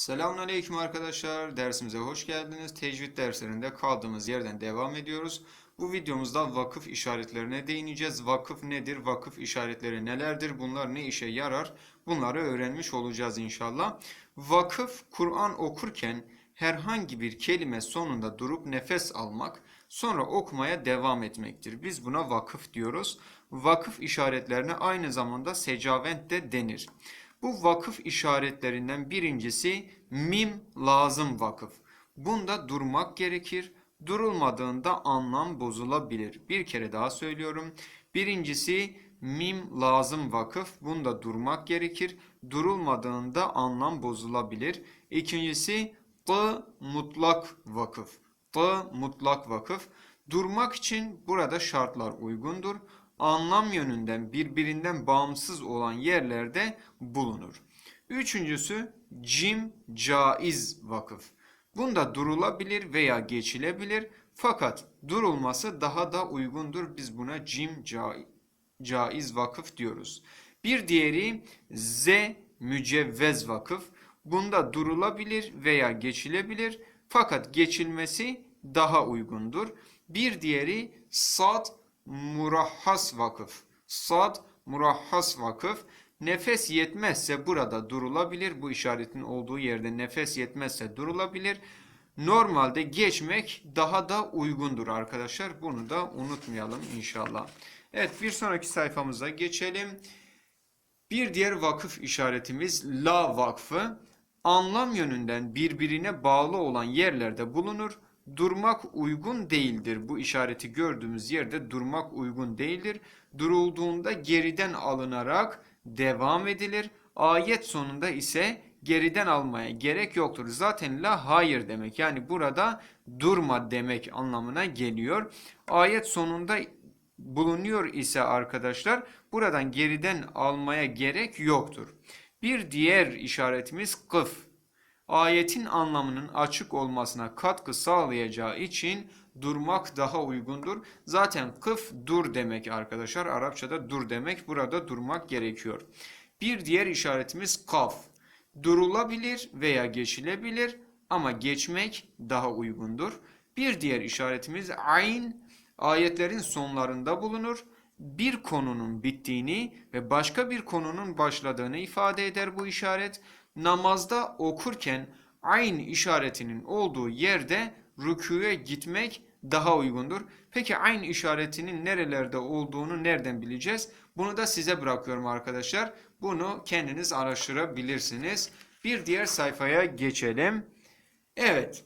Selamünaleyküm arkadaşlar. Dersimize hoş geldiniz. Tecvid derslerinde kaldığımız yerden devam ediyoruz. Bu videomuzda vakıf işaretlerine değineceğiz. Vakıf nedir? Vakıf işaretleri nelerdir? Bunlar ne işe yarar? Bunları öğrenmiş olacağız inşallah. Vakıf Kur'an okurken herhangi bir kelime sonunda durup nefes almak, sonra okumaya devam etmektir. Biz buna vakıf diyoruz. Vakıf işaretlerine aynı zamanda secavent de denir. Bu vakıf işaretlerinden birincisi mim lazım vakıf. Bunda durmak gerekir. Durulmadığında anlam bozulabilir. Bir kere daha söylüyorum. Birincisi mim lazım vakıf. Bunda durmak gerekir. Durulmadığında anlam bozulabilir. İkincisi t mutlak vakıf. T mutlak vakıf. Durmak için burada şartlar uygundur anlam yönünden birbirinden bağımsız olan yerlerde bulunur. Üçüncüsü cim caiz vakıf. Bunda durulabilir veya geçilebilir fakat durulması daha da uygundur. Biz buna cim caiz vakıf diyoruz. Bir diğeri z mücevvez vakıf. Bunda durulabilir veya geçilebilir fakat geçilmesi daha uygundur. Bir diğeri sad murahhas vakıf. Sad murahhas vakıf. Nefes yetmezse burada durulabilir. Bu işaretin olduğu yerde nefes yetmezse durulabilir. Normalde geçmek daha da uygundur arkadaşlar. Bunu da unutmayalım inşallah. Evet bir sonraki sayfamıza geçelim. Bir diğer vakıf işaretimiz la vakfı. Anlam yönünden birbirine bağlı olan yerlerde bulunur durmak uygun değildir. Bu işareti gördüğümüz yerde durmak uygun değildir. Durulduğunda geriden alınarak devam edilir. Ayet sonunda ise geriden almaya gerek yoktur. Zaten la hayır demek. Yani burada durma demek anlamına geliyor. Ayet sonunda bulunuyor ise arkadaşlar buradan geriden almaya gerek yoktur. Bir diğer işaretimiz kıf ayetin anlamının açık olmasına katkı sağlayacağı için durmak daha uygundur. Zaten kıf dur demek arkadaşlar. Arapçada dur demek. Burada durmak gerekiyor. Bir diğer işaretimiz kaf. Durulabilir veya geçilebilir ama geçmek daha uygundur. Bir diğer işaretimiz ayn. Ayetlerin sonlarında bulunur. Bir konunun bittiğini ve başka bir konunun başladığını ifade eder bu işaret namazda okurken aynı işaretinin olduğu yerde rükûye gitmek daha uygundur. Peki aynı işaretinin nerelerde olduğunu nereden bileceğiz? Bunu da size bırakıyorum arkadaşlar. Bunu kendiniz araştırabilirsiniz. Bir diğer sayfaya geçelim. Evet.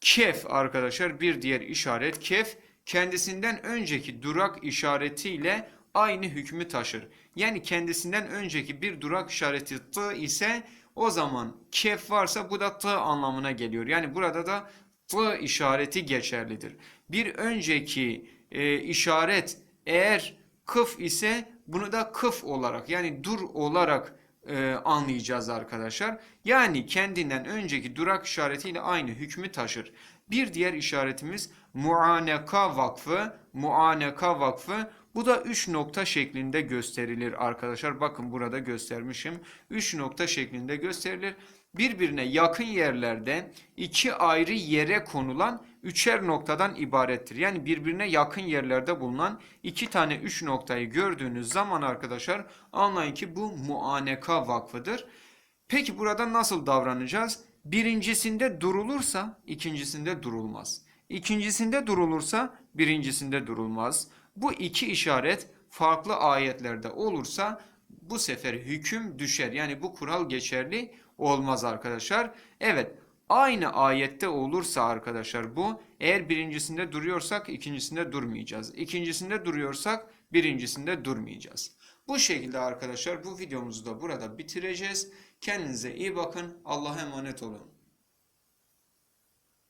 Kef arkadaşlar bir diğer işaret. Kef kendisinden önceki durak işaretiyle aynı hükmü taşır. Yani kendisinden önceki bir durak işareti t ise o zaman kef varsa bu da t anlamına geliyor. Yani burada da t işareti geçerlidir. Bir önceki e, işaret eğer kıf ise bunu da kıf olarak yani dur olarak e, anlayacağız arkadaşlar. Yani kendinden önceki durak işaretiyle aynı hükmü taşır. Bir diğer işaretimiz Muaneka Vakfı. Muaneka Vakfı bu da 3 nokta şeklinde gösterilir arkadaşlar. Bakın burada göstermişim. 3 nokta şeklinde gösterilir. Birbirine yakın yerlerde iki ayrı yere konulan üçer noktadan ibarettir. Yani birbirine yakın yerlerde bulunan iki tane üç noktayı gördüğünüz zaman arkadaşlar anlayın ki bu muaneka vakfıdır. Peki burada nasıl davranacağız? Birincisinde durulursa ikincisinde durulmaz. İkincisinde durulursa birincisinde durulmaz. Bu iki işaret farklı ayetlerde olursa bu sefer hüküm düşer. Yani bu kural geçerli olmaz arkadaşlar. Evet aynı ayette olursa arkadaşlar bu eğer birincisinde duruyorsak ikincisinde durmayacağız. İkincisinde duruyorsak birincisinde durmayacağız. Bu şekilde arkadaşlar bu videomuzu da burada bitireceğiz. Kendinize iyi bakın. Allah'a emanet olun.